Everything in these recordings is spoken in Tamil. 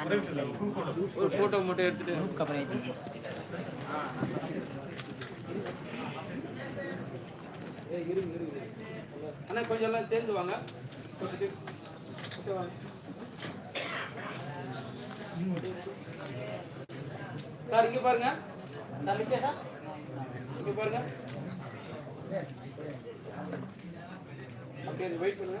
ஒரு ஃபோட்டோ மட்டும் எடுத்துட்டு ஏய், இருங்க, அண்ணா கொஞ்சம் எல்லாம் சேர்ந்து வாங்க சார் இங்க பாருங்க. சார் இங்க சார் இங்க பாருங்க வெயிட் பண்ணுங்க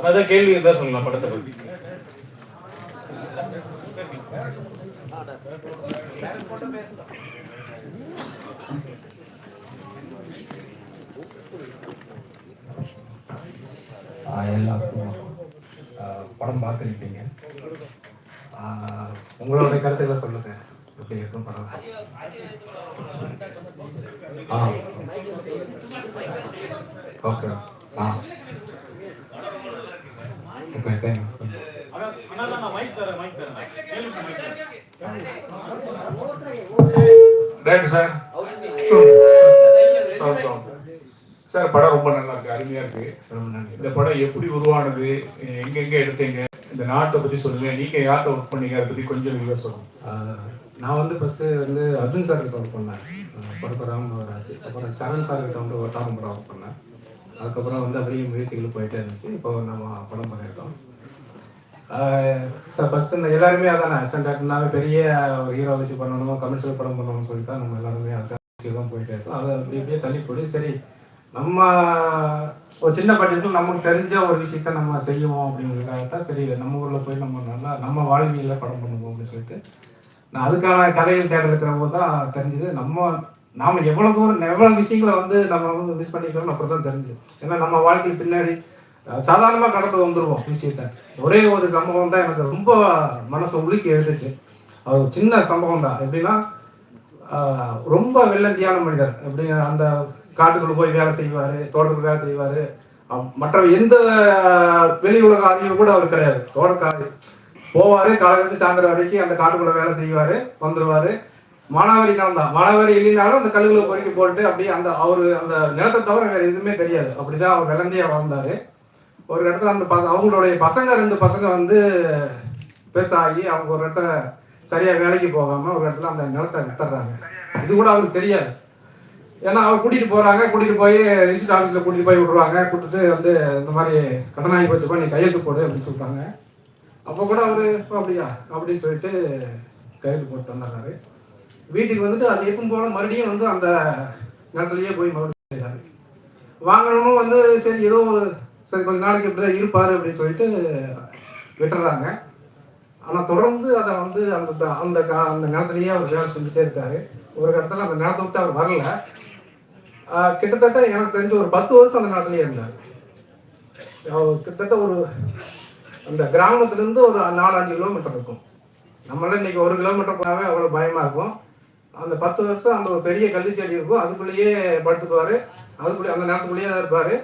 அதான் கேள்வி இருந்தா சொல்லலாம் படத்தை பத்தி. எல்லாருக்கும் படம் பார்த்துருப்பீங்க உங்களோட கருத்துக்களை சொல்லுங்க. எப்படி இருக்கும் படம்? ஆ. ஓகே ஆ ஓகே அதான் அண்ணா நான் மைக் தரேன் மைக் தரேன் கேளுங்க மைக் தரேன் right sir sound sound sir படம் ரொம்ப நல்லா இருக்கு. அருமையா இருக்கு. ரொம்ப நன்றி. இந்த படம் எப்படி உருவானது எங்கெங்க எடுத்தீங்க? இந்த நாட்டை பத்தி சொல்லுங்க. நீங்க யார்கிட்ட ஒர்க் பண்ணீங்க? அதை பத்தி கொஞ்சம் விரிவா சொல்லுங்க. நான் வந்து ஃபஸ்ட்டு வந்து அர்ஜுன் சார் கிட்ட ஒர்க் பண்ணேன். பரசுராம் ராசி அப்புறம் சரண் சார் கிட்ட வந்து ஒட்டாரம் படம் ஒர்க் பண்ணேன். அதுக்கப்புறம் வந்து அப்படியே முயற்சிகள் போயிட்டே இருந்துச்சு. இப்போ நம்ம படம் பண்ணியிருக்கோம். சார் ஃபஸ்ட்டு இந்த எல்லாருமே அதான்? அசிஸ்டன்ட் பெரிய ஒரு ஹீரோ வச்சு பண்ணணும் கமர்ஷியல் படம் பண்ணணும்னு சொல்லிட்டு தான் நம்ம எல்லாருமே அதை தான் போயிட்டே இருக்கோம். அதை அப்படி அப்படியே தள்ளி போய் சரி நம்ம ஒரு சின்ன பட்ஜெட்டில் நமக்கு தெரிஞ்ச ஒரு விஷயத்த நம்ம செய்வோம் அப்படிங்கிறதுக்காக தான் சரி நம்ம ஊரில் போய் நம்ம நல்லா நம்ம வாழ்வியில் படம் பண்ணுவோம் அப்படின்னு சொல்லிட்டு நான் அதுக்கான கதைகள் தேடல் இருக்கிற போது தான் தெரிஞ்சது. நம்ம நாம எவ்வளோ தூரம் எவ்வளோ விஷயங்களை வந்து நம்ம வந்து மிஸ் பண்ணிக்கிறோம் அப்புறம் தான் தெரிஞ்சது. ஏன்னா நம்ம வாழ்க்கைக்கு பின்னாடி சாதாரணமாக கடந்து வந்துருவோம் விஷயத்த. ஒரே ஒரு சம்பவம் தான் எனக்கு ரொம்ப மனசை உலுக்கி எழுந்துச்சு அது ஒரு சின்ன சம்பவம் தான். எப்படின்னா ரொம்ப வெள்ளந்தியான மனிதர். எப்படி அந்த காட்டுக்குள்ள போய் வேலை செய்வார் தோட்டத்துக்கு வேலை செய்வார். மற்ற எந்த வெளி உலக அறிவு கூட அவர் கிடையாது. தோட்டக்காரி. போவாரு காலையிலேருந்து சாயந்தரம் வரைக்கும் அந்த காட்டுக்குள்ள வேலை செய்வாரு வந்துருவாரு. மானாவாரி நிலம் தான். மானாவாரி இல்லைனாலும் அந்த கல்லுகளை பொறுக்கி போட்டு அப்படியே அந்த அவரு அந்த நிலத்தை தவிர வேற எதுவுமே தெரியாது. அப்படிதான் அவர் விளந்தியா வாழ்ந்தாரு ஒரு இடத்துல அந்த பச அவங்களுடைய பசங்க ரெண்டு பசங்க வந்து பெருசாகி அவங்க ஒரு இடத்துல சரியா வேலைக்கு போகாம ஒரு இடத்துல அந்த நிலத்தை வித்துறாங்க இது கூட அவருக்கு தெரியாது. ஏன்னா அவர் கூட்டிட்டு போறாங்க கூட்டிட்டு போய் ரிஜிஸ்டர் ஆஃபீஸ்ல கூட்டிட்டு போய் விடுறாங்க கூட்டிட்டு வந்து இந்த மாதிரி கடனாகி போச்சுப்பா நீ கையெழுத்து போடு அப்படின்னு சொல்றாங்க. அப்போ கூட அவரு அப்படியா? அப்படின்னு சொல்லிட்டு கையெழுத்து போட்டு வந்துடுறாரு வீட்டுக்கு வந்துட்டு அது எப்பவும் போல மறுபடியும் வந்து அந்த நேரத்துலயே போய் மறுபடியும் செய்றாரு. வாங்கணும்னு வந்து சரி ஏதோ ஒரு சரி கொஞ்ச நாளைக்கு இப்படிதான் இருப்பாரு அப்படின்னு சொல்லிட்டு விட்டுறாங்க. ஆனா தொடர்ந்து அதை வந்து அந்த த- அந்த கா- அந்த நேரத்திலேயே அவர் வேலை செஞ்சுட்டே இருக்காரு. ஒரு இடத்துல அந்த நேரத்தை விட்டு அவர் வரல. கிட்டத்தட்ட எனக்கு தெரிஞ்ச ஒரு பத்து வருஷம் அந்த நேரத்திலேயே இருந்தார். அவர் கிட்டத்தட்ட ஒரு அந்த கிராமத்துலேருந்து ஒரு நாலு அஞ்சு கிலோமீட்டர் இருக்கும். நம்மளால இன்னைக்கு ஒரு கிலோமீட்டர் போனாவே அவ்வளோ பயமாக இருக்கும். அந்த பத்து வருஷம் அந்த ஒரு பெரிய கள்ளி செடி இருக்கும். அதுக்குள்ளேயே படுத்துக்குவார். அதுக்குள்ளே அந்த நேரத்துக்குள்ளேயே தான் இருப்பார்.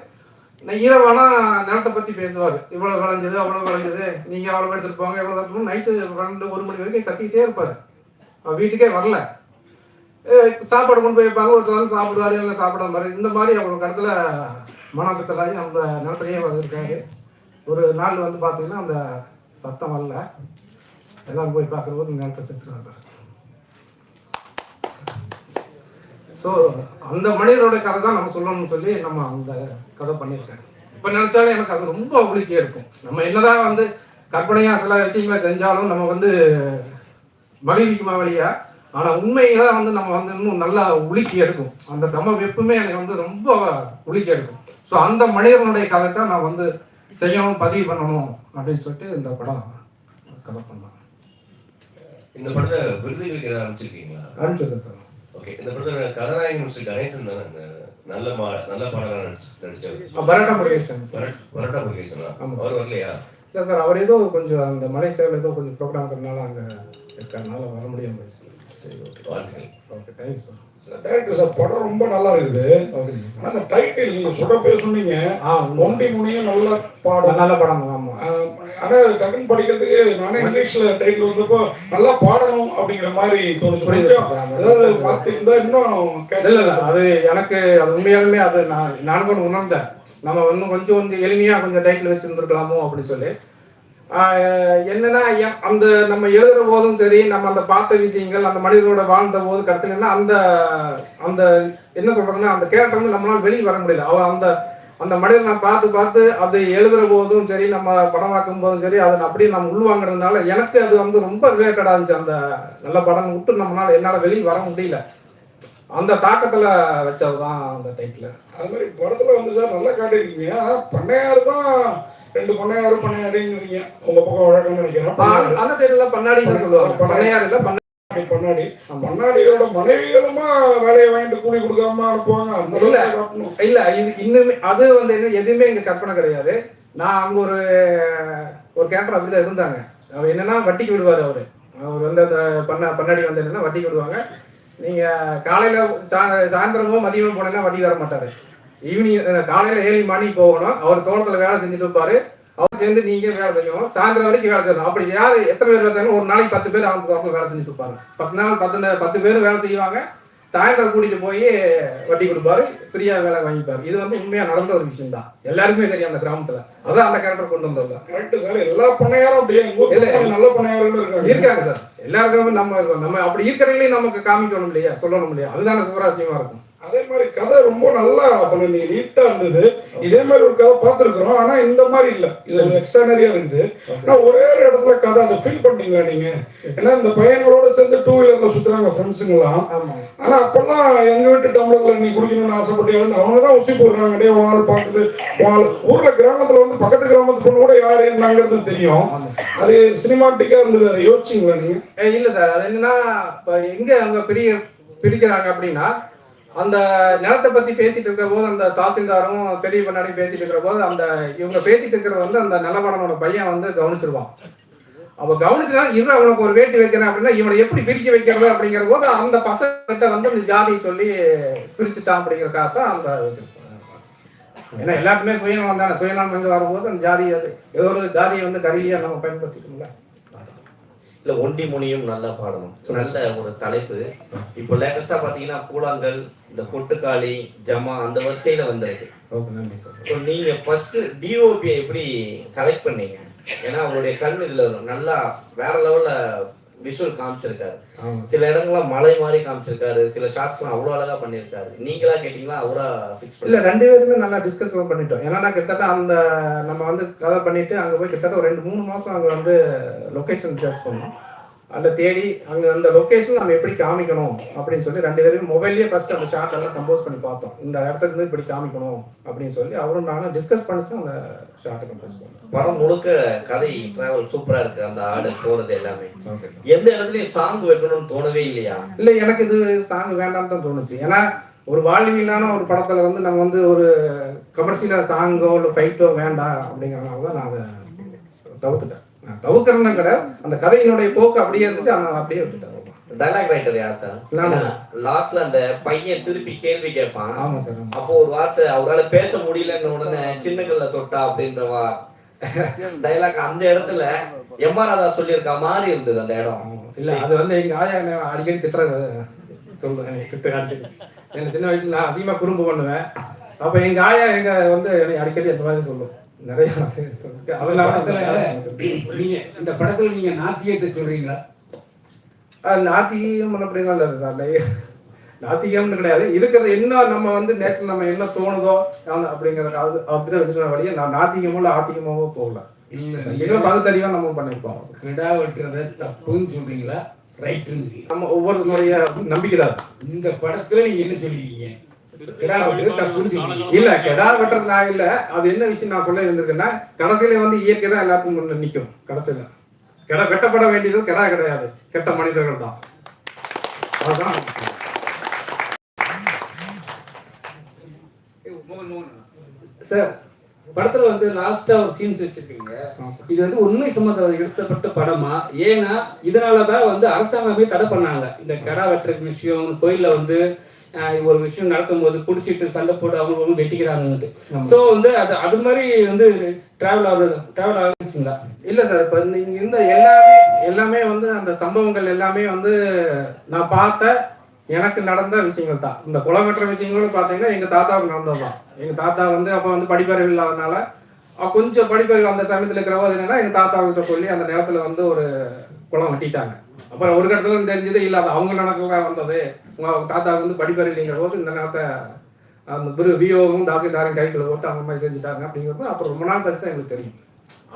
நான் இரவானா நேரத்தை பற்றி பேசுவார். இவ்வளோ விளைஞ்சது அவ்வளோ விளைஞ்சது. நீங்கள் அவ்வளோ எடுத்துகிட்டு போங்க எவ்வளோ எடுத்துட்டு நைட்டு ரெண்டு ஒரு மணி வரைக்கும் கத்திக்கிட்டே இருப்பார். அவர் வீட்டுக்கே வரல. சாப்பாடு கொண்டு போய் வைப்பாங்க. ஒரு சில சாப்பிடுவாரு இல்லை சாப்பிடாத மாதிரி இந்த மாதிரி அவங்களுக்கு இடத்துல மனப்பித்தலாகி அந்த நிலத்திலேயே வந்திருக்காரு ஒரு நாள் வந்து பார்த்தீங்கன்னா அந்த சத்தம் வரல. எல்லாரும் போய் பார்க்கும்போது நேரத்தை செத்துருவாங்க ஸோ அந்த மனிதரோட கதை தான் நம்ம சொல்லணும்னு சொல்லி நம்ம அந்த கதை பண்ணியிருக்கேன். இப்போ நினைச்சாலும் எனக்கு அது ரொம்ப உலுக்கி எடுக்கும் நம்ம என்னதான் வந்து கற்பனையாக சில விஷயங்களை செஞ்சாலும் நம்ம வந்து மகிழ்விக்குமா வழியா? ஆனால் உண்மையை தான் வந்து நம்ம வந்து இன்னும் நல்லா உலுக்கி எடுக்கும். அந்த சம வெப்புமே எனக்கு வந்து ரொம்ப உலுக்கி எடுக்கும். ஸோ அந்த மனிதனுடைய கதை தான் நான் வந்து செய்யணும் பதிவு பண்ணணும் அப்படின்னு சொல்லிட்டு இந்த படம் கதை பண்ணேன் இந்த படத்தை விருதுகளுக்கு ஏதாவது அமைச்சிருக்கீங்களா அனுப்பிச்சிருக்கேன் சார். ஓகே இந்த படத்தோட கதாநாயகன் மிஸ்டர் கணேசன் தானே நல்ல மா நல்ல பாடலாம் நடிச்சு நடிச்சவர்? பரோட்டா முருகேசன். பரட்- பரோட்டா முருகேசனா. அவர் வரலையா? இல்லை சார் அவர் ஏதோ கொஞ்சம் அந்த மலேசியாவில் ஏதோ கொஞ்சம் ப்ரோக்ராம் இருக்கிறனால அங்கே இருக்கிறனால வர முடியாம போயிடுச்சு சரி ஓகே வாழ்த்துக்கள். ஓகே தேங்க்யூ சார் டேரக்டர் படம் ரொம்ப நல்லா இருக்குது. அந்த டைட்டில் நீங்க சொல்றப்பே சொன்னீங்க. ஒண்டி முனியும் நல்ல பாடம் நல்ல படம் ஆனா டக்குன்னு படிக்கிறதுக்கு நானே இங்கிலீஷ்ல டைட்டில் வந்தப்போ நல்லா பாடணும் அப்படிங்கிற மாதிரி தோணுச்சு. ஏதாவது மாத்தி இருந்தா இன்னும் அது எனக்கு அது உண்மையாலுமே அது நான் நான் கூட உணர்ந்தேன். நம்ம இன்னும் கொஞ்சம் கொஞ்சம் எளிமையா கொஞ்சம் டைட்டில் வச்சிருந்துருக்கலாமோ அப்படின்னு சொல்லி. என்னன்னா எ- அந்த நம்ம எழுதுற போதும் சரி நம்ம அந்த பார்த்த விஷயங்கள் அந்த மனிதரோட வாழ்ந்த போது கிடைச்சதுன்னா அந்த அந்த என்ன சொல்றதுன்னா அந்த கேரக்டர் வந்து நம்மளால வெளியே வர முடியல. அவ அந்த அந்த மனிதனை நான் பார்த்து பார்த்து அதை எழுதுற போதும் சரி நம்ம படமாக்கும் போதும் சரி அதை அப்படியே நம்ம உள்வாங்கிறதுனால எனக்கு அது வந்து ரொம்ப ரிலேட்டடா இருந்துச்சு. அந்த நல்ல படம் விட்டு நம்மளால என்னால வெளியே வர முடியல. அந்த தாக்கத்துல வச்சதுதான் அந்த டைட்டில் அது மாதிரி படத்துல வந்து சார் நல்லா காட்டியிருக்கீங்க. ஆனா பண்ணையார் தான் ரெண்டு பண்ணையாரு பண்ணையாருங்கிறீங்க. உங்க பக்கம் வழக்கம்னு நினைக்கிறேன். அந்த சைடுல பண்ணாடி சொல்லுவாங்க. பண்ணையார் இல்ல பண்ண பண்ணாடி. ஆமா. பண்ணாடியோட மனைவிகளுமா வேலையை வாங்கிட்டு கூலி கொடுக்காம அனுப்புவாங்க? அந்த இல்ல. இது இன்னுமே அது வந்து என்ன எதுவுமே இங்க கற்பனை கிடையாது. நான் அங்க ஒரு ஒரு கேரக்டர் அப்படிதான் இருந்தாங்க. அவர் என்னன்னா வட்டிக்கு விடுவாரு அவரு. அவர் வந்து அந்த பண்ண பண்ணாடி வந்து என்னன்னா வட்டிக்கு விடுவாங்க. நீங்க காலையில சா- சாயந்தரமோ மதியமோ போனீங்கன்னா வட்டி தர மாட்டாரு ஈவினிங் காலையில ஏழு மணி போகணும். அவர் தோட்டத்துல வேலை செஞ்சுட்டு இருப்பாரு. அவர் சேர்ந்து நீங்க வேலை செய்யணும். சாயந்தரம் வரைக்கும் வேலை செய்யணும். அப்படி யாரு எத்தனை பேர் வேலை செய்யணும்? ஒரு நாளைக்கு பத்து பேர் அவங்க தோட்டத்துல வேலை செஞ்சுட்டு இருப்பாங்க பத்து நாள் பத்து பத்து பேர் வேலை செய்வாங்க. சாயந்தரம் கூட்டிட்டு போய் வட்டி கொடுப்பாரு. ஃப்ரீயா வேலை வாங்கிப்பாரு. இது வந்து உண்மையா நடந்த ஒரு விஷயம் தான் எல்லாருக்குமே தெரியும் அந்த கிராமத்துல. அதான் அந்த கேரக்டர் கொண்டு வந்தது கரெக்ட் சார் எல்லா பண்ணையாரும் அப்படியே. நல்ல பண்ணையாரும் இருக்காங்க. இருக்காங்க சார் எல்லாருக்கும் நம்ம இருக்கோம். நம்ம அப்படி இருக்கிறவங்களையும் நமக்கு காமிக்கணும் இல்லையா? சொல்லணும் இல்லையா? அதுதானே சுவராசியமா இருக்கும். அதே மாதிரி கதை ரொம்ப நல்லா பண்ணீங்க நீட்டா இருந்தது. இதே மாதிரி ஒரு கதை பார்த்துருக்குறோம் ஆனா இந்த மாதிரி இல்ல. இது எக்ஸ்ட்ரானரியா இருக்குது. ஆனா ஒரே ஒரு இடத்துல கதை அதை ஃபீல் பண்ணீங்களா நீங்க? ஏன்னா இந்த பையன்களோட சேர்ந்து டூ வீலர்ல சுத்துறாங்க ஃப்ரெண்ட்ஸுங்களாம் ஆனா அப்பெல்லாம் எங்க வீட்டு டம்ளர்ல நீ குடிக்கணும்னு ஆசைப்பட்டீங்க அவங்க தான் உச்சி போடுறாங்க. டே வால் பார்க்குது வால் ஊர்ல கிராமத்துல வந்து பக்கத்து கிராமத்து பொண்ணு கூட யாரு என்னங்கிறது தெரியும். அது சினிமாட்டிக்கா இருந்தது அதை யோசிச்சிங்களா நீங்க? இல்ல சார். அது என்னன்னா எங்க அவங்க பிரிய பிரிக்கிறாங்க அப்படின்னா அந்த நிலத்தை பத்தி பேசிட்டு இருக்கிற போது அந்த தாசில்தாரும் பெரிய பண்ணாடி பேசிட்டு இருக்கிற போது அந்த இவங்க பேசிட்டு இருக்கிறது வந்து அந்த நிலவரனோட பையன் வந்து கவனிச்சிருவான். அப்ப கவனிச்சுனா இவன் அவனுக்கு ஒரு வேட்டி வைக்கிறேன் அப்படின்னா இவனை எப்படி பிரிக்க வைக்கிறது அப்படிங்கிற போது அந்த பசங்கிட்ட வந்து அந்த ஜாதியை சொல்லி பிரிச்சுட்டான் அப்படிங்கிறக்காக தான் அந்த ஏன்னா எல்லாருக்குமே சுயநலம் தானே. சுயநலம் வந்து வரும்போது அந்த ஜாதி அது. ஏதோ ஒரு ஜாதியை வந்து கருவியா நம்ம பயன்படுத்திக்கணும்ல. இல்ல ஒண்டி முனியும் நல்லா பாடணும். நல்ல ஒரு தலைப்பு. இப்போ லேட்டஸ்டா பாத்தீங்கன்னா கூழாங்கல் இந்த கொட்டுக்காளி ஜமா அந்த வரிசையில வந்திருக்கு. நீங்க ஃபர்ஸ்ட் டிஓபி எப்படி செலக்ட் பண்ணீங்க? ஏன்னா அவருடைய கண் இதுல நல்லா வேற லெவல்ல விஷுவல் காமிச்சிருக்காரு. சில இடங்கள்ல மலை மாதிரி காமிச்சிருக்காரு. சில ஷாட்ஸ்லாம் அவ்வளவு அழகா பண்ணியிருக்காரு. நீங்களா கேட்டீங்களா? அவரா இல்ல ரெண்டு பேருமே நல்லா டிஸ்கஸ் பண்ணிட்டோம். ஏன்னா நான் கிட்டத்தட்ட அந்த நம்ம வந்து கதை பண்ணிட்டு அங்க போய் கிட்டத்தட்ட ஒரு ரெண்டு மூணு மாசம் அங்க வந்து லொகேஷன் சர்ச் பண்ணோம். அந்த தேடி அங்க அந்த லொகேஷன் நம்ம எப்படி காமிக்கணும் அப்படின்னு சொல்லி ரெண்டு பேரும் மொபைல்லயே ஃபர்ஸ்ட் அந்த ஷார்ட் எல்லாம் கம்போஸ் பண்ணி பார்த்தோம். இந்த இடத்துக்கு இருந்து இப்படி காமிக்கணும் அப்படின்னு சொல்லி அவரும் நானும் டிஸ்கஸ் பண்ணி தான் அந்த ஷார்ட்டை கம்போஸ் பண்ணோம். படம் முழுக்க கதை டிராவல் சூப்பரா இருக்கு. அந்த ஆடு போறது எல்லாமே. எந்த இடத்துலயும் சாங் வைக்கணும்னு தோணவே இல்லையா? இல்ல எனக்கு இது சாங் வேண்டாம்னு தான் தோணுச்சு. ஏன்னா ஒரு வாழ்வியலான ஒரு படத்துல வந்து நம்ம வந்து ஒரு கமர்ஷியலா சாங்கோ இல்ல ஃபைட்டோ வேண்டாம் அப்படிங்கறதுனால தான் நான் அதை தவிர்த்துட்டேன். நான் தவிர்க்கிறேன்னு கிடையாது அந்த கதையினுடைய போக்கு அப்படியே இருந்துச்சு அதனால அப்படியே விட்டுட்டேன் டைலாக் ரைட்டர் யார் சார்? லாஸ்ட்ல அந்த பையன் திருப்பி கேள்வி கேட்பான். ஆமா சார். அப்போ ஒரு வார்த்தை அவரால பேச முடியலன்னு உடனே சின்னக்கல்ல தொட்டா அப்படின்றவா டைலாக் அந்த இடத்துல எம் ஆர் ராதா சொல்லியிருக்க மாதிரி இருந்தது அந்த இடம். இல்ல அது வந்து எங்க ஆயா அடிக்கடி திட்டுறது சொல்றேன் திட்டு எனக்கு சின்ன வயசுல நான் அதிகமா குறும்பு பண்ணுவேன். அப்ப எங்க ஆயா எங்க வந்து என்னை அடிக்கடி அந்த மாதிரி சொல்லும். நிறைய நீங்க இந்த படத்துல நீங்க நாத்தியத்தை சொல்றீங்களா? நாத்திகம் பண்ணப்படுங்களா இல்லை சார் நாத்திகம்னு கிடையாது. இருக்கிறது என்ன நம்ம வந்து நேச்சர் நம்ம என்ன தோணுதோ அந்த அப்படிங்கிற அது அப்படிதான் வச்சுருக்க வழியே நான் நாத்திகமோ இல்லை ஆத்திகமாவோ போகல. இல்ல இன்னும் நீங்க பகுத்தறிவா நம்ம பண்ணிருக்கோம் கிடா வெட்டுறத தப்புன்னு சொல்றீங்களா? ரைட்டுங்கிறீங்க நம்ம ஒவ்வொருத்தருடைய நம்பிக்கை தான். இந்த படத்துல நீங்க என்ன சொல்லிருக்கீங்க? கிடா வெட்டுறது இல்ல கெடா வெட்டுறது நான் இல்ல. அது என்ன விஷயம் நான் சொல்ல இருந்ததுன்னா கடைசியில வந்து இயற்கை தான் எல்லாத்துக்கும் முன்ன நிக்கும் கடைசியில. கிடா வெட்டப்பட வேண்டியது கிடா கிடையாது. கெட்ட மனிதர்கள் தான். அதுதான் சார் படத்துல வந்து லாஸ்டா ஒரு சீன்ஸ் வச்சிருக்கீங்க. இது வந்து உண்மை சம்பந்த எடுத்தப்பட்ட படமா? ஏன்னா இதனாலதான் வந்து அரசாங்கமே தடை பண்ணாங்க. இந்த கெடா வெட்டுற விஷயம் கோயில்ல வந்து ஒரு விஷயம் நடக்கும்போது புடிச்சிட்டு சண்டை போட்டு அவங்க அவங்க வெட்டிக்கிறாங்கன்ட்டு சோ வந்து அது அது மாதிரி வந்து டிராவல் ஆகுது டிராவல் ஆகுச்சுங்களா இல்ல சார் இப்ப இங்க இருந்த எல்லாமே எல்லாமே வந்து அந்த சம்பவங்கள் எல்லாமே வந்து நான் பார்த்த எனக்கு நடந்த விஷயங்கள் தான். இந்த குளம் வெட்டுற விஷயங்களும் பார்த்தீங்கன்னா எங்க தாத்தாவுக்கு நடந்தது தான். எங்க தாத்தா வந்து அப்ப வந்து படிப்பறிவு இல்லாதனால கொஞ்சம் படிப்பறிவு அந்த சமயத்துல இருக்கிறவங்க என்னன்னா எங்க தாத்தா கிட்ட சொல்லி அந்த நேரத்துல வந்து ஒரு குளம் வெட்டிட்டாங்க. அப்புறம் ஒரு கட்டத்தில் தெரிஞ்சது இல்லை அது அவங்க தான் வந்தது. உங்கள் தாத்தா வந்து படிப்பறிவு இல்லைங்கிற போது இந்த நேரத்தை அந்த பிரு விஓவும் தாசில்தாரும் கைக்குள்ள போட்டு அந்த மாதிரி செஞ்சுட்டாங்க அப்படிங்கிறது அப்புறம் ரொம்ப நாள் கழிச்சு தான் எங்களுக்கு தெரியும்.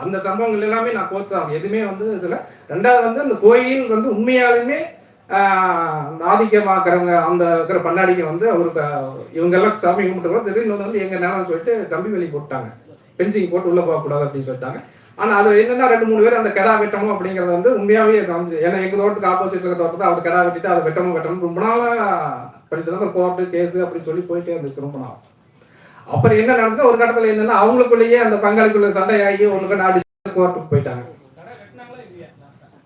அந்த சம்பவங்கள் எல்லாமே நான் கோர்த்தான் எதுவுமே வந்து இதில் ரெண்டாவது வந்து அந்த கோயில் வந்து உண்மையாலுமே ஆதிக்கமாக்குறவங்க அந்த இருக்கிற பண்ணாடிங்க வந்து அவருக்கு இவங்கெல்லாம் சாமி கும்பிட்டு திடீர்னு வந்து எங்கள் நேரம் சொல்லிட்டு கம்பி வேலி போட்டாங்க பென்சிங் போட்டு உள்ளே போகக்கூடாது அப்படின்னு சொல்லிட்டாங்க. ஆனால் அது என்னன்னா ரெண்டு மூணு பேர் அந்த கெடா வெட்டணும் அப்படிங்கறது வந்து உண்மையாவே காமிச்சு ஏன்னா எங்கள் தோட்டத்துக்கு ஆப்போசிட் இருக்க தோட்டத்தை அவர் கெடா வெட்டிட்டு அதை வெட்டணும் வெட்டணும் ரொம்ப நாளாக பண்ணிட்டு இருந்தாங்க கோர்ட்டு கேஸு அப்படின்னு சொல்லி போயிட்டே இருந்துச்சு ரொம்ப நாள். அப்புறம் என்ன நடந்தது? ஒரு கட்டத்தில் என்னன்னா அவங்களுக்குள்ளேயே அந்த பங்காளிக்குள்ள சண்டையாகி ஒண்ணுக்கு நாடு கோர்ட்டுக்கு போயிட்டாங்க.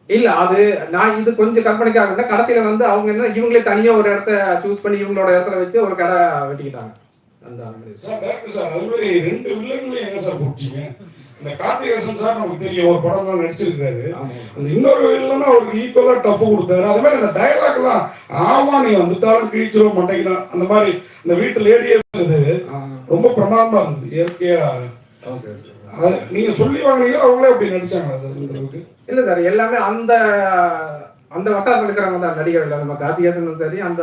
இல்ல அது நான் இது கொஞ்சம் கற்பனைக்காக கடைசியில வந்து அவங்க என்ன இவங்களே தனியா ஒரு இடத்த சூஸ் பண்ணி இவங்களோட இடத்துல வச்சு ஒரு கடை வெட்டிக்கிட்டாங்க. அந்த மாதிரி. சார் ரெண்டு வில்லன்களையும் என்ன சார் போட்டீங்க? இந்த கார்த்திகேசன் சார் நமக்கு தெரியும் ஒரு படம் தான் நடிச்சிருக்காரு. அந்த இன்னொரு வில்லனா அவருக்கு ஈக்குவலா டஃப் கொடுத்தாரு. அது மாதிரி அந்த டயலாக்லாம் ஆமா நீ வந்துட்டாலும் கிழிச்சிரும் மண்டைக்கணும் அந்த மாதிரி இந்த வீட்டு லேடியே இருந்தது. ரொம்ப பிரமாதமா இருந்தது இயற்கையா. நீங்க சொல்லி வாங்கினீங்களா அவங்களே அப்படி நடிச்சாங்களா சார் இந்த அளவுக்கு? இல்ல சார் எல்லாமே அந்த அந்த வட்டாரத்தில் இருக்கிறவங்க தான் நடிகர்கள். நம்ம கார்த்திகேசனும் சரி அந்த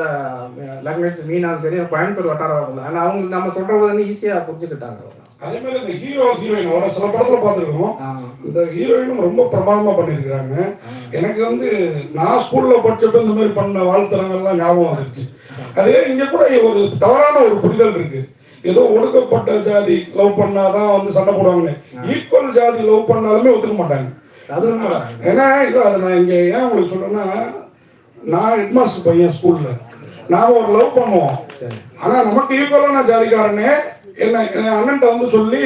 லாங்குவேஜ் மீனாவும் சரி கோயம்புத்தூர் வட்டாரம் தான் ஆனா அவங்க நம்ம சொல்றது வந்து ஈஸியா புரிஞ்சுக்கிட்டாங்க. அதே மாதிரி இந்த ஹீரோ ஹீரோயின் வர சில படத்துல பார்த்துருக்கோம். இந்த ஹீரோயினும் ரொம்ப பிரமாதமா பண்ணியிருக்கிறாங்க. எனக்கு வந்து நான் ஸ்கூல்ல படிச்சப்ப இந்த மாதிரி பண்ண வாழ்த்தனங்கள்லாம் ஞாபகம் வந்துருச்சு. அதே இங்க கூட ஒரு தவறான ஒரு புரிதல் இருக்கு. ஏதோ ஒடுக்கப்பட்ட ஜாதி லவ் பண்ணாதான் வந்து சண்டை போடுவாங்கன்னு. ஈக்குவல் ஜாதி லவ் பண்ணாலுமே ஒத்துக்க மாட்டாங்க. ஏன்னா இல்லை அதை நான் இங்கே ஏன் உங்களுக்கு சொல்றேன்னா நான் ஹெட்மாஸ்டர் பையன் ஸ்கூல்ல நாம ஒரு லவ் பண்ணுவோம். ஆனா நமக்கு ஈக்குவலான ஜாதிக்காரனே என்ன என் அண்ணன்ட்ட வந்து சொல்லி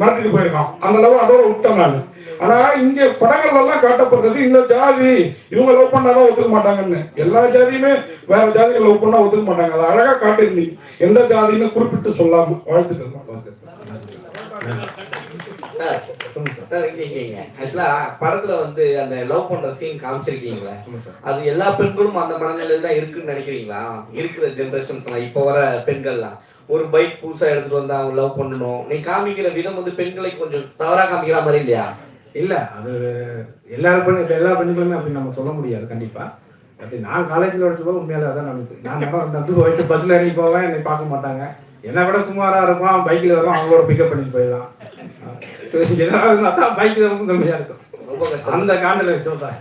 மிரட்டிட்டு போயிருக்கான். அந்த லவ் அதோட விட்டேன் நான் ஆனா இங்க படங்கள்ல எல்லாம் காட்டப்படுறது இந்த ஜாதி இவங்க லவ் பண்ணாதான் ஒத்துக்க மாட்டாங்கன்னு. எல்லா ஜாதியுமே வேற ஜாதிகள் லவ் பண்ணா ஒத்துக்க மாட்டாங்க. அதை அழகா காட்டிருந்தீங்க எந்த ஜாதின்னு குறிப்பிட்டு சொல்லாம வாழ்த்துக்கள். சார் சார் இங்க இங்க ஆக்சுவலா படத்துல வந்து அந்த லவ் பண்ற சீன் காமிச்சிருக்கீங்களே? அது எல்லா பெண்களும் அந்த மனநிலையில தான் இருக்குன்னு நினைக்கிறீங்களா? இருக்கிற ஜென்ரேஷன்ஸ் இப்போ வர பெண்கள்லாம். ஒரு பைக் புதுசா எடுத்துட்டு வந்தா அவங்க லவ் பண்ணணும். நீ காமிக்கிற விதம் வந்து பெண்களை கொஞ்சம் தவறா காமிக்கிற மாதிரி இல்லையா? இல்ல அது எல்லாரும் பெண் எல்லா பெண்களுமே அப்படி நம்ம சொல்ல முடியாது கண்டிப்பா. அப்படி நான் காலேஜ்ல படிச்சபோது உண்மையாலே அதான் நடந்துச்சு. நான் அந்த இடத்துக்கு போயிட்டு பஸ்ல இறங்கி போவேன் என்னை பார்க்க மாட்டாங்க. என்னை விட சுமாரா இருப்பான் பைக்ல வரும் அவங்களோட பிக்கப் பண்ணிட்டு போயிடலாம் என்ன தான் பைக் ரொம்ப கம்மியா இருக்கும். அந்த காண்டில் வச்சுருந்தேன்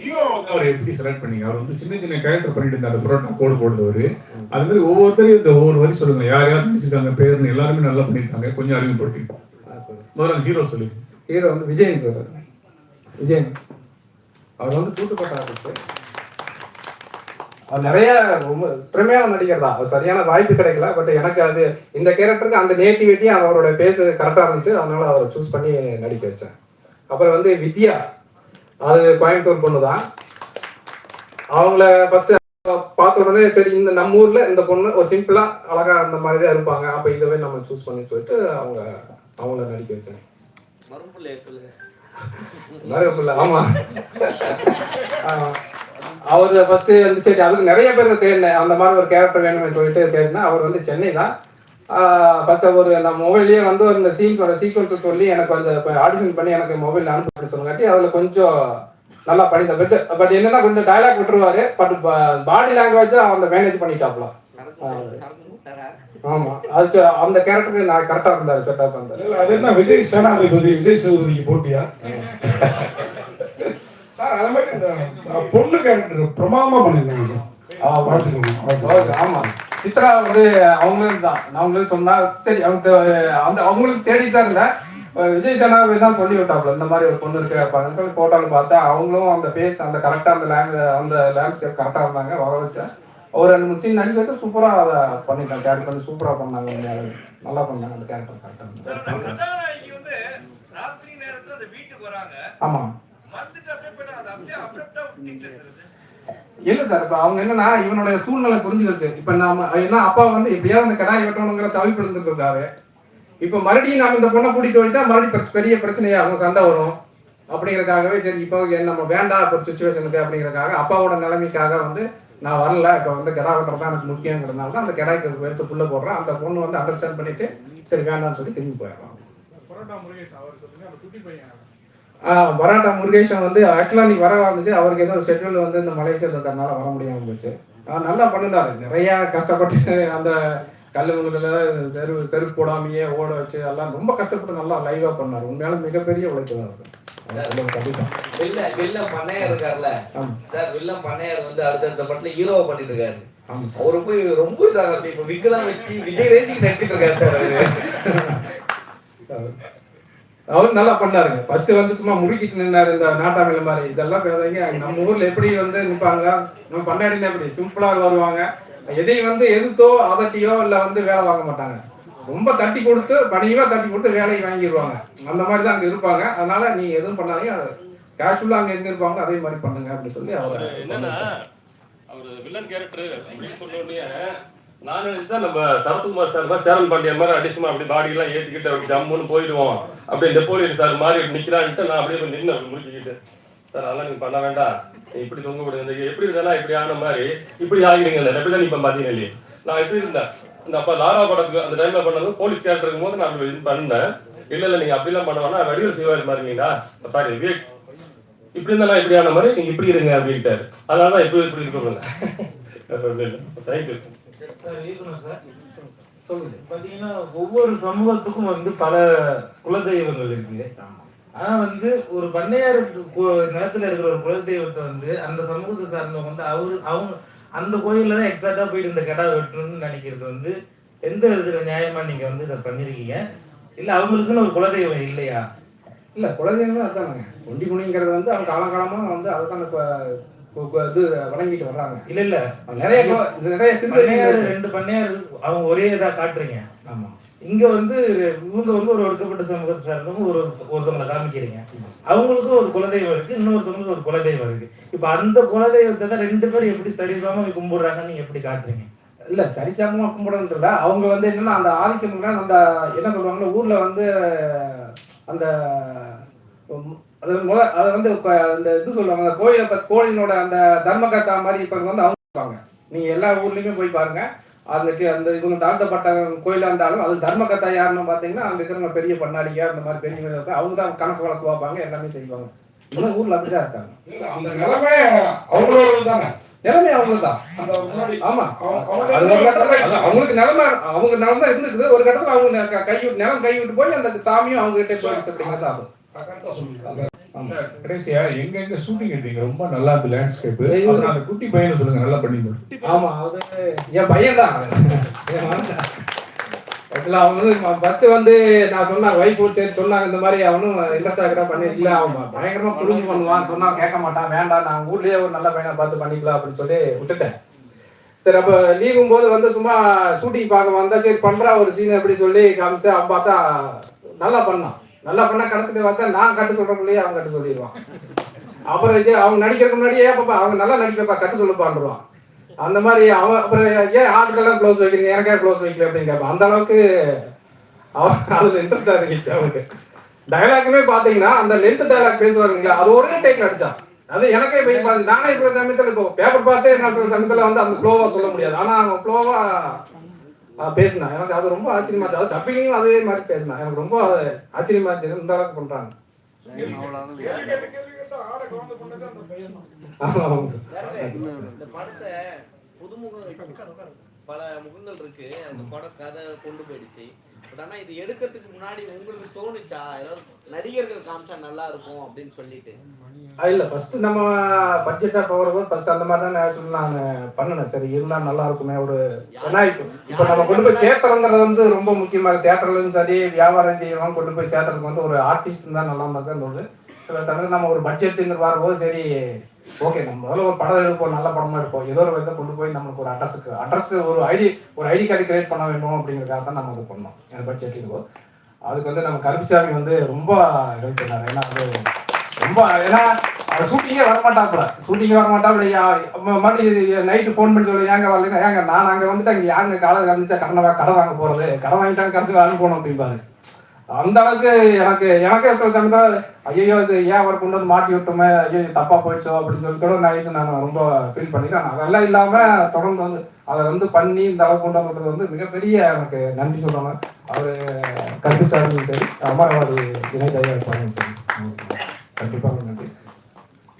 ஹீரோ வந்து அவர் எப்படி செலக்ட் பண்ணீங்க? அவர் வந்து சின்ன சின்ன கேரக்டர் பண்ணிட்டு இருந்தார். புரோட்டா கோடு போடுறவர் அது மாதிரி ஒவ்வொருத்தரையும் இந்த ஒவ்வொரு வரி சொல்லுங்க. யார் யார் நடிச்சிருக்காங்க பேருன்னு எல்லாருமே நல்லா பண்ணியிருக்காங்க கொஞ்சம் அறிமுகப்படுத்திப்போம் முதல்ல ஹீரோ சொல்லி. ஹீரோ வந்து விஜயன் சார் விஜயன். அவர் வந்து தூத்துக்கோட்டை ஆர்டிஸ்ட் அவர் நிறைய ரொம்ப திறமையான நடிகர் தான். அவர் சரியான வாய்ப்பு கிடைக்கல. பட் எனக்கு அது இந்த கேரக்டருக்கு அந்த நேட்டிவிட்டி அவரோட பேச கரெக்டாக இருந்துச்சு. அதனால அவரை சூஸ் பண்ணி நடிக்க வச்சேன். அப்புறம் வந்து வித்யா. அது கோயம்புத்தூர் பொண்ணு தான். அவங்கள ஃபர்ஸ்ட் பார்த்த உடனே சரி இந்த நம்ம ஊர்ல இந்த பொண்ணு ஒரு சிம்பிளா அழகா அந்த மாதிரி தான் இருப்பாங்க. அப்ப இதுவே நம்ம சூஸ் பண்ணி சொல்லிட்டு அவங்க அவங்கள நடிக்க வச்சேன் ஆமா. அவரு ஃபர்ஸ்ட் வந்து சரி அதுக்கு நிறைய பேர் தேடினேன். அந்த மாதிரி ஒரு கேரக்டர் வேணும்னு சொல்லிட்டு தேடினேன். அவர் வந்து சென்னை தான். ஃபர்ஸ்ட் ஒரு நான் மொபைல்லயே வந்து இந்த சீன்ஸோட சீக்வன்ஸ் சொல்லி எனக்கு அந்த ஆடிஷன் பண்ணி எனக்கு மொபைல் அனுப்பி சொல்லுங்காட்டி அதுல கொஞ்சம் நல்லா பண்ணிட்டேன். பட் பட் என்னன்னா கொஞ்சம் டயலாக் விட்டுருவாரு. பட் பாடி லாங்குவேஜ் அந்த மேனேஜ் பண்ணிட்டாப்ல. ஆமா. அது அந்த கேரக்டருக்கு நான் கரெக்டா இருந்தாரு செட்டா இருந்தாரு. அது என்ன விஜய் சேனாதிபதி விஜய் சேதுபதிக்கு போட்டியா? சார் அது மாதிரி இந்த பொண்ணு கேரக்டர் பிரமாதமா பண்ணிருந்தாங்க. ஆமா. சித்ரா வந்து அவங்களும் தான். நான் அவங்களுக்கு சொன்னா சரி அவங்க அந்த அவங்களுக்கு தேடி தான் இருந்தேன். விஜய் சேனாவை தான் சொல்லி விட்டாப்ல இந்த மாதிரி ஒரு பொண்ணு இருக்கு அப்படின்னு சொல்லி போட்டோன்னு பார்த்தா அவங்களும் அந்த பேஸ் அந்த கரெக்டா அந்த லேங் அந்த லேண்ட்ஸ்கேப் கரெக்டா இருந்தாங்க. வர வச்சேன். ஒரு ரெண்டு மூணு சீன் நடிக்க வச்சு சூப்பராக அதை பண்ணிட்டாங்க கேரக்டர் வந்து சூப்பராக பண்ணாங்க. நல்லா பண்ணாங்க அந்த கேரக்டர் கரெக்டாக ஆமாம். இல்ல சார் இப்ப அவங்க என்னன்னா இவனுடைய சூழ்நிலை புரிஞ்சுக்கிடுச்சு இப்ப நாம என்ன அப்பா வந்து எப்படியாவது அந்த கடாய் வெட்டணுங்கிற தவிப்பு இருந்துட்டு இருக்காரு இப்ப மறுபடியும் நாம இந்த பொண்ணை கூட்டிட்டு போயிட்டா மறுபடியும் பெரிய பெரிய பிரச்சனையாகும் சண்டை வரும். அப்படிங்கறக்காகவே சரி இப்போ நம்ம வேண்டாம் இப்போ சுச்சுவேஷனுக்கு அப்படிங்கறக்காக அப்பாவோட நிலைமைக்காக வந்து நான் வரல இப்போ வந்து கிடா வெட்டுறது தான் எனக்கு முக்கியங்கிறதுனால தான் அந்த கிடாய்க்கு எடுத்து புள்ள போடுறேன். அந்த பொண்ணு வந்து அண்டர்ஸ்டாண்ட் பண்ணிட்டு சரி வேண்டாம்னு சொல்லி திரும்பி போயிடலாம் பரோட்டா முருகேஷ் அவர் சொல்லுங்க அந்த குட்டி பையன். பராட்டா முருகேஷன் வந்து ஆக்சுவலாக நீ வர இருந்துச்சு அவருக்கு ஏதோ ஷெட்யூல் வந்து இந்த மலேசியா இருக்கிறதுனால வர முடியாம போச்சு. நல்லா பண்ணிருந்தாரு நிறைய கஷ்டப்பட்டு அந்த கல்லுங்களில் செருப்பு செருப்பு போடாமையே ஓட வச்சு எல்லாம் ரொம்ப கஷ்டப்பட்டு நல்லா லைவா பண்ணாரு. உண்மையால மிகப்பெரிய உழைப்பு தான் வில்ல வில்லம் பண்ணையார் இருக்கார்ல ஆமா. சார் வில்லம் பண்ணையார் வந்து அடுத்தடுத்த படத்துல ஹீரோவா பண்ணிட்டு இருக்காரு. அவரு போய் ரொம்ப இதாக இப்ப விக்கெல்லாம் வச்சு விஜய் ரேஞ்சுக்கு நடிச்சிட்டு இருக்காரு சார் அவரு நல்லா பண்ணாருங்க. ஃபர்ஸ்ட் வந்து சும்மா முறுக்கிட்டு நின்னாரு இந்த நாட்டாமையில மாதிரி. இதெல்லாம் பேசுறீங்க நம்ம ஊர்ல எப்படி வந்து நிப்பாங்க? நம்ம பண்ணாடினா எப்படி? சிம்பிளா வருவாங்க. எதையும் வந்து எதிர்த்தோ அதட்டியோ இல்ல வந்து வேலை வாங்க மாட்டாங்க. ரொம்ப தட்டி கொடுத்து பணிவா தட்டி கொடுத்து வேலையை வாங்கிடுவாங்க அந்த மாதிரி தான் அங்க இருப்பாங்க. அதனால நீ எதுவும் பண்ணாதீங்க. கேஷுவலா அங்க எங்க இருப்பாங்க அதே மாதிரி பண்ணுங்க அப்படின்னு சொல்லி அவர் என்னன்னா அவர் வில்லன் கேரக்டர் அப்படின்னு சொன்ன நான் நினைச்சா நம்ம சரத்குமார் சார் மாதிரி சேரன் பாண்டியன் மாதிரி அடிசுமா அப்படி பாடி எல்லாம் ஏத்திக்கிட்டு அப்படி ஜம்முன்னு போயிடுவோம். அப்படியே நெப்போலியன் சார் மாதிரி நிக்கிறான்ட்டு நான் அப்படியே நின்று அப்படி சார் அதெல்லாம் நீங்க பண்ண வேண்டாம். நீ இப்படி தொங்க கூடாது எப்படி இருந்தாலும் இப்படி ஆன மாதிரி இப்படி ஆகிறீங்கல்ல ரெப்பிதான் இப்ப பாத்தீங்க இல்லையே நான் எப்படி இருந்தேன். இந்த அப்பா லாரா படத்துக்கு அந்த டைம்ல பண்ணது போலீஸ் கேரக்டர் இருக்கும்போது நான் அப்படி இது பண்ணேன். இல்ல இல்ல நீங்க அப்படிலாம் பண்ண வேணாம் வடிவில் சிவாரி மாதிரி சாரி விவேக் இப்படி இருந்தாலும் இப்படி ஆன மாதிரி நீங்க இப்படி இருங்க அப்படின்ட்டாரு. அதனாலதான் இப்படி இப்படி இருக்க தேங்க்யூ சார் இருக்கணும் சார் சொல்லுங்க. பாத்தீங்கன்னா ஒவ்வொரு சமூகத்துக்கும் வந்து பல குலதெய்வங்கள் இருக்கு. ஆனா வந்து ஒரு பண்ணையார் நிலத்துல இருக்கிற ஒரு குலதெய்வத்தை வந்து அந்த சமூகத்தை சார்ந்தவங்க வந்து அவரு அவங்க அந்த கோயில்ல தான் எக்ஸாக்டா போயிட்டு இந்த கடை வெட்டணும்னு நினைக்கிறது வந்து எந்த விதத்துல நியாயமா நீங்க வந்து இதை பண்ணிருக்கீங்க? இல்ல அவங்களுக்குன்னு ஒரு குலதெய்வம் இல்லையா? இல்ல குலதெய்வம் அதானுங்க. ஒண்டி குணிங்கிறது வந்து அவங்க காலங்காலமா வந்து அதை தான் இது வணங்கிட்டு வர்றாங்க. இல்ல இல்ல. நிறைய நிறைய பண்ணையார் ரெண்டு பண்ணையார் அவங்க ஒரே இதா காட்டுறீங்க. ஆமா. இங்க வந்து இவங்க வந்து ஒரு ஒடுக்கப்பட்ட சமூகத்தை சார்ந்தவங்க ஒரு ஒருத்தவங்களை காமிக்கிறீங்க. அவங்களுக்கும் ஒரு குலதெய்வம் இருக்கு இன்னொருத்தவங்களுக்கு ஒரு குலதெய்வம் இருக்கு. இப்ப அந்த குலதெய்வத்தை தான் ரெண்டு பேரும் எப்படி சரிசமமா கும்பிடுறாங்கன்னு நீங்க எப்படி காட்டுறீங்க? இல்ல சரிசமமா கும்பிடுறதுல அவங்க வந்து என்னன்னா அந்த ஆதிக்கம் அந்த என்ன சொல்லுவாங்கன்னா ஊர்ல வந்து அந்த அது முத அதை வந்து அந்த இது சொல்லுவாங்க கோயிலை பத்தி கோயிலோட அந்த தர்மகர்த்தா மாதிரி இப்ப வந்து அவங்க இருப்பாங்க. நீங்க எல்லா ஊர்லயுமே போய் பாருங்க. அதுக்கு அந்த இவங்க தாழ்த்தப்பட்ட கோயிலா இருந்தாலும் அது தர்மகர்த்தா யாருன்னு பாத்தீங்கன்னா அங்க இருக்கிறவங்க பெரிய பண்ணாடியா அந்த மாதிரி பெரிய அவங்க தான் கணக்கு வழக்கு பார்ப்பாங்க எல்லாமே செய்வாங்க. இன்னும் ஊர்ல அப்படிதான் இருக்காங்க. அந்த நிலைமை அவங்களோட தானே? நிலைமை அவங்க தான். ஆமா. அவங்களுக்கு நிலைமை அவங்க நிலைமை இருந்துக்குது ஒரு கட்டத்துல அவங்க கை நிலம் கை விட்டு போய் அந்த சாமியும் அவங்க கிட்ட போயிடுச்சு அப்படிங்கிறது ஆமா கடைசியா எங்க எங்க ஷூட்டிங் எடுத்தீங்க? ரொம்ப நல்லா இருந்த லேண்ட்ஸ்கேப் அந்த குட்டி பையனை சொல்லுங்க நல்லா பண்ணி ஆமா அது என் பையன் தான் ஆக்சுவலா அவன் வந்து நான் சொன்னாங்க வைஃப் சரி சொன்னாங்க இந்த மாதிரி அவனும் இன்ட்ரெஸ்ட் ஆகிறா பண்ணி இல்ல அவன் பயங்கரமா புரிஞ்சு பண்ணுவான் சொன்னா கேட்க மாட்டான் வேண்டாம் நான் ஊர்லயே ஒரு நல்ல பையனை பார்த்து பண்ணிக்கலாம் அப்படின்னு சொல்லி விட்டுட்டேன். சரி அப்ப லீவும் போது வந்து சும்மா ஷூட்டிங் பார்க்க வந்தா சரி பண்றா ஒரு சீன் அப்படி சொல்லி காமிச்சு அவன் பார்த்தா நல்லா பண்ணான். நல்லா பண்ணா கடைசியில் பார்த்தா நான் கட்டு சொல்றதுலயே அவன் கட்டு சொல்லிடுவான். அப்புறம் இது அவங்க நடிக்கிறதுக்கு முன்னாடியே பாப்பா அவங்க நல்லா நடிக்கிறப்பா கட்டு சொல்லுப்பான்றான் அந்த மாதிரி அவன் அப்புறம் ஏன் ஆட்கள்லாம் க்ளோஸ் வைக்கிறீங்க? எனக்கே க்ளோஸ் வைக்கல? அப்படின்னு கேட்பான். அந்த அளவுக்கு அவன் அதுல இன்ட்ரெஸ்டா இருந்துச்சு அவனுக்கு. டயலாக்குமே பாத்தீங்கன்னா அந்த லென்த் டயலாக் பேசுவாருங்களா அது ஒரே டைம் அடிச்சான். அது எனக்கே போய் பார்த்து நானே சில சமயத்துல இப்போ பேப்பர் பார்த்தே நான் சில சமயத்துல வந்து அந்த ஃப்ளோவா சொல்ல முடியாது. ஆனா அவன் ஃப்ளோவா பேசினான் எனக்கு அது ரொம்ப ஆச்சரியமா இருந்துச்சு. அது டப்பிங்கும் அதே மாதிரி பேசினான் எனக்கு ரொம்ப அது ஆச்சரியமா இருந்துச்சு. இந்த அளவுக்கு பண்றாங்க? ஆமா, ஆமாங்க சார் இந்த படத்தை புதுமுகம் பல முகங்கள் இருக்கு. அந்த படம் கதை கொண்டு போயிடுச்சு. பட் ஆனா இது எடுக்கிறதுக்கு முன்னாடி உங்களுக்கு தோணுச்சா? ஏதாவது நடிகர்கள் காமிச்சா நல்லா இருக்கும் அப்படின்னு சொல்லிட்டு. இல்ல ஃபர்ஸ்ட் நம்ம பட்ஜெட்டா போகிறபோது ஃபர்ஸ்ட் அந்த மாதிரி தான் ஆக்சுவலி நான் பண்ணினேன். சரி இருந்தா நல்லா இருக்குமே. ஒரு ஏன்னா இப்போ நம்ம கொண்டு போய் சேர்த்துறங்கிறது வந்து ரொம்ப முக்கியமாக தேட்டர்லையும் சரி வியாபாரம் செய்யலாம் கொண்டு போய் சேர்த்துறதுக்கு வந்து ஒரு ஆர்டிஸ்ட் தான் நல்லா இருந்தா தான் தோணுது. சில சமயம் நம்ம ஒரு பட்ஜெட்டுங்கிற வரும்போது சரி ஓகே நம்ம முதல்ல ஒரு படம் எடுப்போம் நல்ல படமா எடுப்போம். ஏதோ ஒரு விதத்தை கொண்டு போய் நம்மளுக்கு ஒரு அட்ரஸுக்கு அட்ரஸ் ஒரு ஐடி ஒரு ஐடி கார்டு கிரியேட் பண்ண வேண்டும் அப்படிங்கிறதுக்காக தான் நம்ம இது பண்ணோம். என் பட்ஜெட் அதுக்கு வந்து நம்ம கருப்பிச்சாமி வந்து ரொம்ப ஹெல்ப் பண்ணாரு. ஏன்னா அது ரொம்ப ஏன்னா அவர் ஷூட்டிங்கே வரமாட்டாப்புல. ஷூட்டிங்கே வரமாட்டாப்புல. யா- ம- மறுபடியும் நைட்டு ஃபோன் பண்ணி சொல்லி ஏங்க வரலைன்னா ஏங்க நான் அங்கே வந்துட்டு அங்கே யாங்க காலை கழிச்சா கடனை கடை கடன் வாங்க போகிறது கடன் வாங்கிட்டாங்க கடைசி அனுப்பணும் அப்படிம்பாரு. அந்த அளவுக்கு எனக்கு எனக்கே சில சமயத்தில் ஐயோ இது ஏன் அவர் கொண்டு வந்து மாட்டி விட்டோமே ஐயோ தப்பா போயிடுச்சோ அப்படின்னு சொல்லி கூட நைட்டு நான் ரொம்ப ஃபீல் பண்ணிக்கிறேன். அதெல்லாம் இல்லாம தொடர்ந்து வந்து அதை வந்து பண்ணி இந்த அளவு கொண்டு வந்தது வந்து மிகப்பெரிய எனக்கு நன்றி சொல்லணும் அவரு கருத்து சாரும் சரி அமராவதி இணை தயாரிப்பாளரும் சரி. கண்டிப்பாக நன்றி.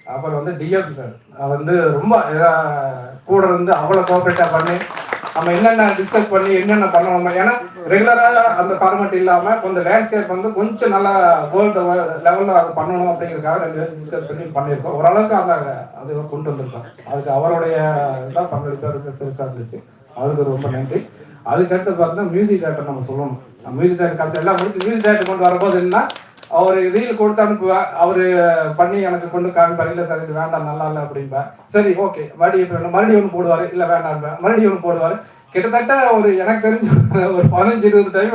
அப்புறம் வந்து டிஎபி சார். வந்து ரொம்ப கூட இருந்து அவ்வளோ கோஆப்ரேட்டாக பண்ணி நம்ம என்னென்ன டிஸ்கஸ் பண்ணி என்னென்ன பண்ணணும் ஏன்னா ரெகுலராக அந்த ஃபார்மேட் இல்லாமல் கொஞ்சம் லேண்ட்ஸ்கேப் வந்து கொஞ்சம் நல்லா வேர்ல்டு லெவலில் அது பண்ணணும் அப்படிங்கிறதுக்காக ரெண்டு டிஸ்கஸ் பண்ணி பண்ணியிருக்கோம். ஓரளவுக்கு அந்த அது கொண்டு வந்திருக்கோம் அதுக்கு அவருடைய இதான் பங்களிப்பு பெருசாக இருந்துச்சு. அவருக்கு ரொம்ப நன்றி. அதுக்கடுத்து பார்த்தீங்கன்னா மியூசிக் டேரக்டர் நம்ம சொல்லணும். மியூசிக் டேரக்டர் கடைசி எல்லாம் முடிச்சு மியூசிக் டேரக்டர் கொண்டு வரும்போது என்ன? அவர் ரீல் கொடுத்து அனுப்புவா. அவரு பண்ணி எனக்கு கொண்டு காமிப்பார் இல்லை சார் இது வேண்டாம் நல்லா இல்லை அப்படின்பா சரி ஓகே மறுபடியும் இப்ப மறுபடியும் ஒன்று போடுவார். இல்லை வேண்டாம் மறுபடியும் ஒன்று போடுவார். கிட்டத்தட்ட ஒரு எனக்கு தெரிஞ்ச ஒரு பதினஞ்சு இருபது டைம்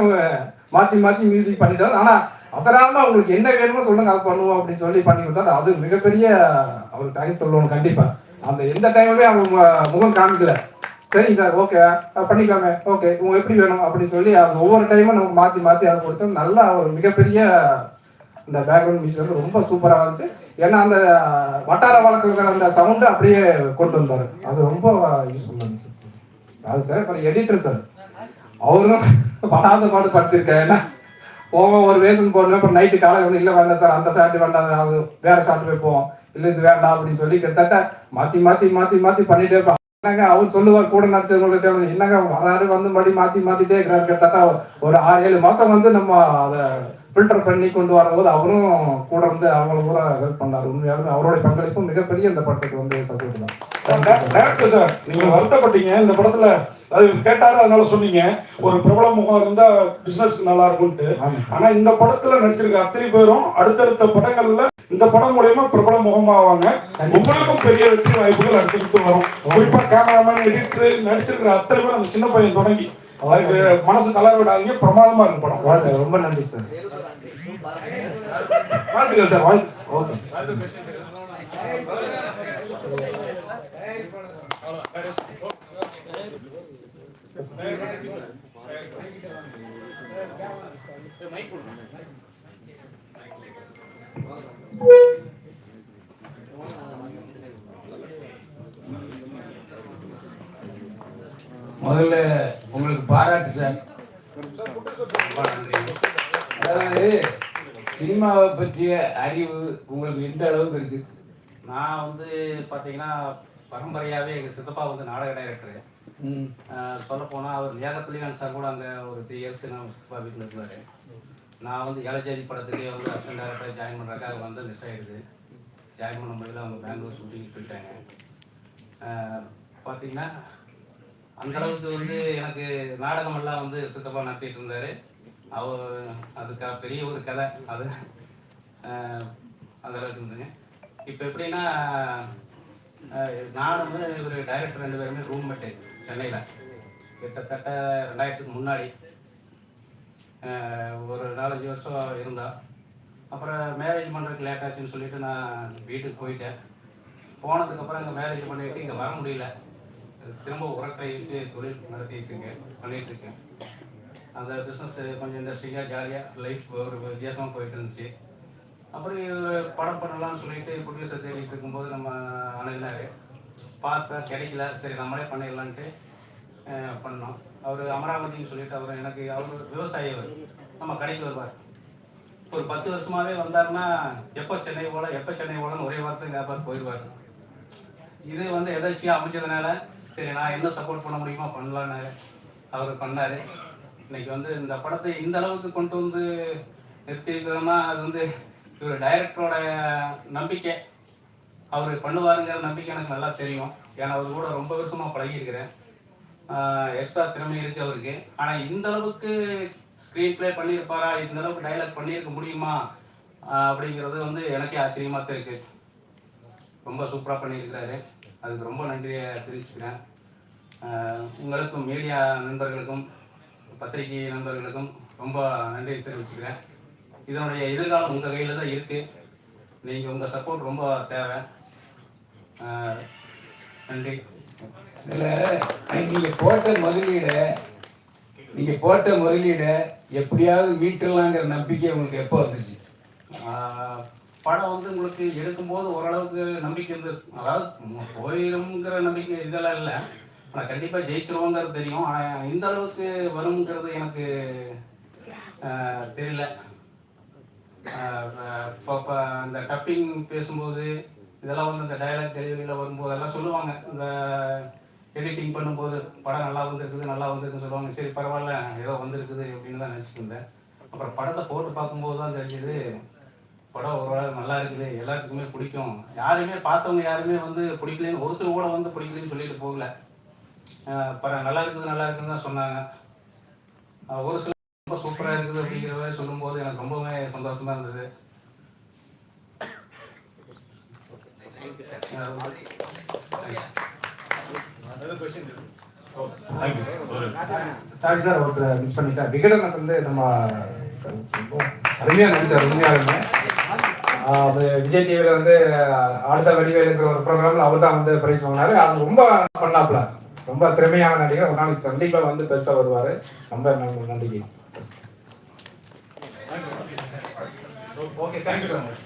மாத்தி மாத்தி மியூசிக் பண்ணிட்டாரு ஆனா அசராம உங்களுக்கு என்ன வேணுமோ சொல்லுங்க அதை பண்ணுவோம் அப்படின்னு சொல்லி பண்ணி கொடுத்தாரு. அது மிகப்பெரிய அவருக்கு தேங்க்ஸ் சொல்லணும் கண்டிப்பா. அந்த எந்த டைமுமே அவங்க முகம் காமிக்கல. சரிங்க சார் ஓகே பண்ணிக்கலாமே. ஓகே உங்க எப்படி வேணும் அப்படின்னு சொல்லி அது ஒவ்வொரு டைமும் நம்ம மாத்தி மாத்தி அதை கொடுத்தோம் நல்லா ஒரு மிகப்பெரிய இந்த பேக்ரவுண்ட் மியூசிக் வந்து ரொம்ப சூப்பராக இருந்துச்சு. ஏன்னா அந்த வட்டார வழக்கு அந்த சவுண்டு அப்படியே கொண்டு வந்தாரு. அது ரொம்ப யூஸ்ஃபுல்லாக இருந்துச்சு. அது சார் அப்புறம் எடிட்டர் சார். அவரும் படாத பாடு படுத்திருக்கேன் ஏன்னா போவோம் ஒரு வேஷன் போடணும். அப்புறம் நைட்டு காலையில் வந்து இல்லை வேண்டாம் சார் அந்த சாப்பிட்டு வேண்டாம் அது வேற சாப்பிட்டு போவோம். இல்லை இது வேண்டாம் அப்படின்னு சொல்லி கிட்டத்தட்ட மாத்தி மாத்தி மாத்தி மாத்தி பண்ணிட்டே இருப்பாங்க என்னங்க அவர் சொல்லுவார் கூட நடிச்சவங்கள்ட்ட வந்து என்னங்க வராரு வந்து மறுபடியும் மாத்தி மாத்திட்டே இருக்கிறாரு. கிட்டத்தட்ட ஒரு ஆறு ஏழு மாசம் வந்து நம்ம அதை ஃபில்டர் பண்ணி கொண்டு வரும்போது அவரும் கூட வந்து அவ்வளவு தூரம் ஹெல்ப் பண்ணாரு. உண்மையாலுமே அவருடைய பங்களிப்பும் மிகப்பெரிய இந்த படத்துக்கு வந்து சப்போர்ட் தான். டேரக்டர் சார் நீங்க வருத்தப்பட்டீங்க. இந்த படத்துல அது கேட்டாரு அதனால சொன்னீங்க. ஒரு பிரபல முகம் இருந்தா பிசினஸ் நல்லா இருக்கும்ட்டு. ஆனா இந்த படத்துல நடிச்சிருக்க அத்தனை பேரும் அடுத்தடுத்த படங்கள்ல இந்த படம் மூலயமா பிரபல முகமாவாங்க. உங்களுக்கும் பெரிய வெற்றி வாய்ப்புகள் அடுத்தடுத்து வரும். குறிப்பா கேமராமேன் எடிட்டர் நடிச்சிருக்கிற அத்தனை பேரும் அந்த சின்ன பையன் தொடங்கி. அதுக்கு மனசு கலர விடாதீங்க பிரமாதமா இருக்கு படம். வாழ்க, ரொம்ப நன்றி சார். வாழ்த்துக்கள் சார் வாழ்த்து ஓகே. முதல்ல உங்களுக்கு பாராட்டு சார். அதாவது சினிமாவை பற்றிய அறிவு உங்களுக்கு எந்த அளவுக்கு இருக்கு? நான் வந்து பார்த்தீங்கன்னா பரம்பரையாகவே எங்கள் சித்தப்பா வந்து நாடக டைரக்டரு சொல்ல போனால் அவர் லியாகத்துலிகான் சார் கூட அங்கே ஒரு த்ரீ இயர்ஸ் நான் சித்தப்பா வீட்டில் இருந்தார். நான் வந்து ஏலஜாதி படத்துக்கே வந்து அசிஸ்டன்ட் டைரக்டர் ஜாயின் பண்ணுறதுக்காக வந்து மிஸ் ஆகிடுது ஜாயின் பண்ண முடியல அவங்க பெங்களூர் ஷூட்டிங் போயிட்டாங்க. பார்த்தீங்கன்னா அந்த அளவுக்கு வந்து எனக்கு நாடகமெல்லாம் வந்து சித்தப்பா நடத்திட்டு இருந்தார். அவர் அதுக்காக பெரிய ஒரு கதை. அது அந்த அளவுக்கு இருந்துங்க இப்போ எப்படின்னா நானும் இவர் டைரக்டர் ரெண்டு பேருமே ரூம்மேட்டு சென்னையில். கிட்டத்தட்ட ரெண்டாயிரத்துக்கு முன்னாடி ஒரு நாலஞ்சு வருஷம் இருந்தா. அப்புறம் மேரேஜ் பண்ணுறதுக்கு லேட் ஆச்சுன்னு சொல்லிட்டு நான் வீட்டுக்கு போயிட்டேன். போனதுக்கப்புறம் இங்கே மேரேஜ் பண்ணிட்டு இங்கே வர முடியல. திரும்ப உரக்கடை வச்சு தொழில் நடத்திட்டு இருக்கேன் பண்ணிட்டு இருக்கேன் அந்த பிஸ்னஸ் கொஞ்சம் இண்டஸ்ட்ரியாக ஜாலியாக லைஃப் ஒரு வித்தியாசமாக போயிட்டு இருந்துச்சு. அப்புறம் படம் பண்ணலாம்னு சொல்லிட்டு ப்ரொடியூசர் தேடிட்டு இருக்கும்போது நம்ம அணுகினார். பார்த்தேன் கிடைக்கல. சரி நம்மளே பண்ணிடலான்ட்டு பண்ணோம். அவர் அமராவதின்னு சொல்லிட்டு அவர் எனக்கு அவர் விவசாயி அவர். நம்ம கடைக்கு வருவார். ஒரு பத்து வருஷமாவே வந்தாருன்னா எப்போ சென்னை போல எப்போ சென்னை போலன்னு ஒரே வார்த்தை கேப்பார் போயிடுவார். இது வந்து எதாச்சியாக அமைஞ்சதுனால சரி நான் என்ன சப்போர்ட் பண்ண முடியுமோ பண்ணலான்னு அவர் பண்ணாரு. இன்னைக்கு வந்து இந்த படத்தை இந்த அளவுக்கு கொண்டு வந்து நிறுத்திருக்கிறோம்னா அது வந்து இவர் டைரக்டரோட நம்பிக்கை. அவர் பண்ணுவாருங்கிற நம்பிக்கை எனக்கு நல்லா தெரியும். ஏன்னா அவர் கூட ரொம்ப வருஷமாக பழகியிருக்கிறேன். எக்ஸ்ட்ரா திறமை இருக்கு அவருக்கு. ஆனால் இந்த அளவுக்கு ஸ்க்ரீன் ப்ளே பண்ணியிருப்பாரா? இந்த அளவுக்கு டைலாக் பண்ணியிருக்க முடியுமா? அப்படிங்கிறது வந்து எனக்கே ஆச்சரியமாக தான் இருக்கு. ரொம்ப சூப்பராக பண்ணியிருக்கிறாரு. அதுக்கு ரொம்ப நன்றியை தெரிவிச்சுக்கிறேன். உங்களுக்கும் மீடியா நண்பர்களுக்கும் பத்திரிகை நண்பர்களுக்கும் ரொம்ப நன்றி தெரிவிச்சுக்கிறேன். இதனுடைய எதிர்காலம் உங்கள் கையில் தான் இருக்குது நீங்கள் உங்கள் சப்போர்ட் ரொம்ப தேவை. நன்றி. இதில் நீங்கள் போட்ட முதலீடை நீங்கள் போட்ட முதலீடை எப்படியாவது மீட்டுடலாங்கிற நம்பிக்கை உங்களுக்கு எப்போ வந்துச்சு? படம் வந்து உங்களுக்கு எடுக்கும்போது ஓரளவுக்கு நம்பிக்கை இருந்து அதாவது ம- போயிருங்கிற நம்பிக்கை இதெல்லாம் இல்லை. ஆனால் கண்டிப்பாக ஜெயிச்சிருவோங்கிறது தெரியும். ஆனால் இந்த அளவுக்கு வருங்கிறது எனக்கு தெரியல. இப்போ இப்போ அந்த டப்பிங் பேசும்போது இதெல்லாம் வந்து இந்த டயலாக் டெலிவரியில் வரும்போது எல்லாம் சொல்லுவாங்க. இந்த எடிட்டிங் பண்ணும்போது படம் நல்லா வந்திருக்குது நல்லா வந்திருக்குன்னு சொல்லுவாங்க. சரி பரவாயில்ல ஏதோ வந்திருக்குது அப்படின்னு தான் நினச்சிட்டு இருந்தேன். அப்புறம் படத்தை போட்டு பார்க்கும்போது தான் தெரிஞ்சது படம் ஓரளவு நல்லா இருக்குது எல்லாத்துக்குமே பிடிக்கும். யாருமே பார்த்தவங்க யாருமே வந்து பிடிக்கலன்னு ஒருத்தர் கூட வந்து பிடிக்கலன்னு சொல்லிட்டு போகல. படம் நல்லா இருக்குது நல்லா இருக்குன்னு தான் சொன்னாங்க. ஒரு சில ரொம்ப சூப்பராக இருக்குது அப்படிங்கிற மாதிரி சொல்லும்போது எனக்கு ரொம்பவே சந்தோஷமா இருந்தது. சாரி சார் ஒருத்தர் மிஸ் பண்ணிட்டேன். விகடன் வந்து நம்ம நடிச்சார் உண்மையாலுமே. ஆஹ் அது விஜய் டிவியில வந்து அடுத்த வடிவேலுங்கிற ஒரு ப்ரோக்ராமில் அவர் தான் வந்து பிரைஸ் வாங்கினாரு. அது ரொம்ப பண்ணாப்புல. ரொம்ப திறமையான நடிகர். ஒரு நாளைக்கு கண்டிப்பாக வந்து பெருசாக வருவார். ரொம்ப நன்றி ஓகே தேங்க்யூ சார்